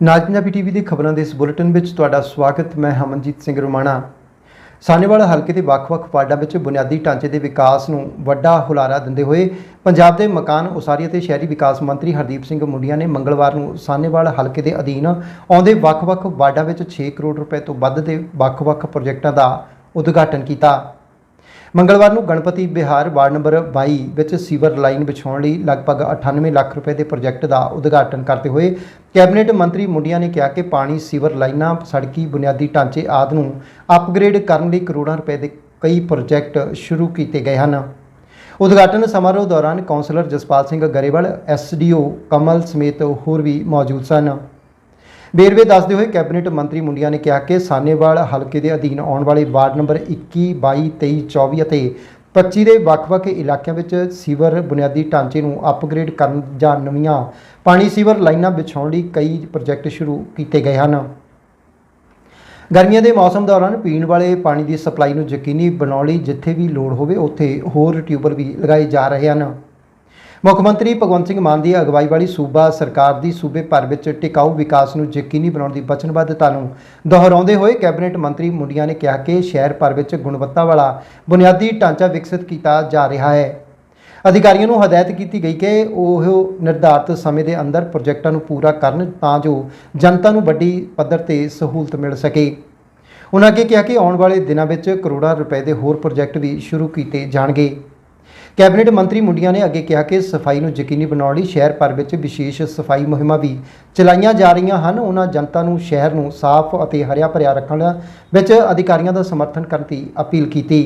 ਨਾਜ Punjabi TV ਦੀ ਖਬਰਾਂ ਦੇ ਇਸ ਬੁਲੇਟਿਨ ਵਿੱਚ ਤੁਹਾਡਾ ਸਵਾਗਤ, ਮੈਂ ਹਮਨਜੀਤ ਸਿੰਘ ਰੋਮਾਣਾ। ਸਾਨੇਵਾਲ ਹਲਕੇ ਦੇ ਵੱਖ-ਵੱਖ ਵਾਰਡਾਂ ਵਿੱਚ ਬੁਨਿਆਦੀ ਢਾਂਚੇ ਦੇ ਵਿਕਾਸ ਨੂੰ ਵੱਡਾ ਹੁਲਾਰਾ ਦਿੰਦੇ ਹੋਏ ਪੰਜਾਬ ਦੇ ਮਕਾਨ ਉਸਾਰੀ ਅਤੇ ਸ਼ਹਿਰੀ ਵਿਕਾਸ ਮੰਤਰੀ ਹਰਦੀਪ ਸਿੰਘ ਮੁੰਡੀਆਂ ਨੇ ਮੰਗਲਵਾਰ ਨੂੰ ਸਾਨੇਵਾਲ ਹਲਕੇ ਦੇ ਅਧੀਨ ਆਉਂਦੇ ਵੱਖ-ਵੱਖ ਵਾਰਡਾਂ ਵਿੱਚ 6 ਕਰੋੜ ਰੁਪਏ ਤੋਂ ਵੱਧ ਦੇ ਵੱਖ-ਵੱਖ ਪ੍ਰੋਜੈਕਟਾਂ ਦਾ ਉਦਘਾਟਨ ਕੀਤਾ। ਮੰਗਲਵਾਰ ਨੂੰ ਗਣਪਤੀ ਬਿਹਾਰ ਵਾਰਡ ਨੰਬਰ 22 ਵਿੱਚ ਸੀਵਰ ਲਾਈਨ ਵਿਛਾਉਣ ਲਈ ਲਗਭਗ 98 ਲੱਖ ਰੁਪਏ ਦੇ ਪ੍ਰੋਜੈਕਟ ਦਾ ਉਦਘਾਟਨ ਕਰਦੇ ਹੋਏ ਕੈਬਨਿਟ ਮੰਤਰੀ ਮੁੰਡੀਆਂ ਨੇ ਕਿਹਾ ਕਿ ਪਾਣੀ, ਸੀਵਰ ਲਾਈਨਾਂ, ਸੜਕੀ ਬੁਨਿਆਦੀ ਢਾਂਚੇ ਆਦਿ ਨੂੰ ਅਪਗ੍ਰੇਡ ਕਰਨ ਲਈ ਕਰੋੜਾਂ ਰੁਪਏ ਦੇ ਕਈ ਪ੍ਰੋਜੈਕਟ ਸ਼ੁਰੂ ਕੀਤੇ ਗਏ ਹਨ। ਉਦਘਾਟਨ ਸਮਾਰੋਹ ਦੌਰਾਨ ਕੌਂਸਲਰ ਜਸਪਾਲ ਸਿੰਘ ਗਰੇਵਾਲ ਐਸਡੀਓ ਕਮਲ ਸਮੇਤ ਹੋਰ ਵੀ ਮੌਜੂਦ ਸਨ। ਵੇਰਵੇ ਦੱਸਦੇ ਹੋਏ ਕੈਬਨਿਟ ਮੰਤਰੀ ਮੁੰਡੀਆਂ ਨੇ ਕਿਹਾ ਕਿ ਸਾਨੇਵਾਲ ਹਲਕੇ ਦੇ ਅਧੀਨ ਆਉਣ ਵਾਲੇ ਵਾਰਡ ਨੰਬਰ 21 22 23 24 ਅਤੇ 25 ਦੇ ਵੱਖ-ਵੱਖ ਇਲਾਕਿਆਂ ਵਿੱਚ ਸੀਵਰ ਬੁਨਿਆਦੀ ਢਾਂਚੇ ਨੂੰ ਅਪਗ੍ਰੇਡ ਕਰਨ ਜਾਂ ਨਵੀਆਂ ਪਾਣੀ ਸੀਵਰ ਲਾਈਨਾਂ ਵਿਛਾਉਣ ਲਈ ਕਈ ਪ੍ਰੋਜੈਕਟ ਸ਼ੁਰੂ ਕੀਤੇ ਗਏ ਹਨ। ਗਰਮੀਆਂ ਦੇ ਮੌਸਮ ਦੌਰਾਨ ਪੀਣ ਵਾਲੇ ਪਾਣੀ ਦੀ ਸਪਲਾਈ ਨੂੰ ਯਕੀਨੀ ਬਣਾਉਣ ਲਈ ਜਿੱਥੇ ਵੀ ਲੋੜ ਹੋਵੇ, ਉੱਥੇ ਹੋਰ ਟਿਊਬਲ ਵੀ ਲਗਾਏ ਜਾ ਰਹੇ ਹਨ। ਮੁੱਖ ਮੰਤਰੀ ਭਗਵੰਤ ਸਿੰਘ ਮਾਨ ਦੀ ਅਗਵਾਈ ਵਾਲੀ ਸੂਬਾ ਸਰਕਾਰ ਦੀ ਸੂਬੇ ਭਰ ਵਿੱਚ ਟਿਕਾਊ ਵਿਕਾਸ ਨੂੰ ਯਕੀਨੀ ਬਣਾਉਣ ਦੀ ਵਚਨਬੱਧਤਾ ਨੂੰ ਦੁਹਰਾਉਂਦੇ ਹੋਏ ਕੈਬਨਿਟ ਮੰਤਰੀ ਮੁੰਡੀਆਂ ਨੇ ਕਿਹਾ ਕਿ ਸ਼ਹਿਰ ਭਰ ਵਿੱਚ ਗੁਣਵੱਤਾ ਵਾਲਾ ਬੁਨਿਆਦੀ ਢਾਂਚਾ ਵਿਕਸਿਤ ਕੀਤਾ ਜਾ ਰਿਹਾ ਹੈ। ਅਧਿਕਾਰੀਆਂ ਨੂੰ ਹਦਾਇਤ ਕੀਤੀ ਗਈ ਕਿ ਉਹ ਨਿਰਧਾਰਤ ਸਮੇਂ ਦੇ ਅੰਦਰ ਪ੍ਰੋਜੈਕਟਾਂ ਨੂੰ ਪੂਰਾ ਕਰਨ ਤਾਂ ਜੋ ਜਨਤਾ ਨੂੰ ਵੱਡੀ ਪੱਧਰ ਤੇ ਸਹੂਲਤ ਮਿਲ ਸਕੇ। ਉਹਨਾਂ ਅੱਗੇ ਕਿਹਾ ਕਿ ਆਉਣ ਵਾਲੇ ਦਿਨਾਂ ਵਿੱਚ ਕਰੋੜਾਂ ਰੁਪਏ ਦੇ ਹੋਰ ਪ੍ਰੋਜੈਕਟ ਵੀ ਸ਼ੁਰੂ ਕੀਤੇ ਜਾਣਗੇ। ਕੈਬਨਿਟ ਮੰਤਰੀ ਮੁੰਡੀਆਂ ਨੇ ਅੱਗੇ ਕਿਹਾ ਕਿ ਸਫ਼ਾਈ ਨੂੰ ਯਕੀਨੀ ਬਣਾਉਣ ਲਈ ਸ਼ਹਿਰ ਭਰ ਵਿੱਚ ਵਿਸ਼ੇਸ਼ ਸਫ਼ਾਈ ਮੁਹਿੰਮਾਂ ਵੀ ਚਲਾਈਆਂ ਜਾ ਰਹੀਆਂ ਹਨ। ਉਹਨਾਂ ਜਨਤਾ ਨੂੰ ਸ਼ਹਿਰ ਨੂੰ ਸਾਫ਼ ਅਤੇ ਹਰਿਆ ਭਰਿਆ ਰੱਖਣ ਵਿੱਚ ਅਧਿਕਾਰੀਆਂ ਦਾ ਸਮਰਥਨ ਕਰਨ ਦੀ ਅਪੀਲ ਕੀਤੀ।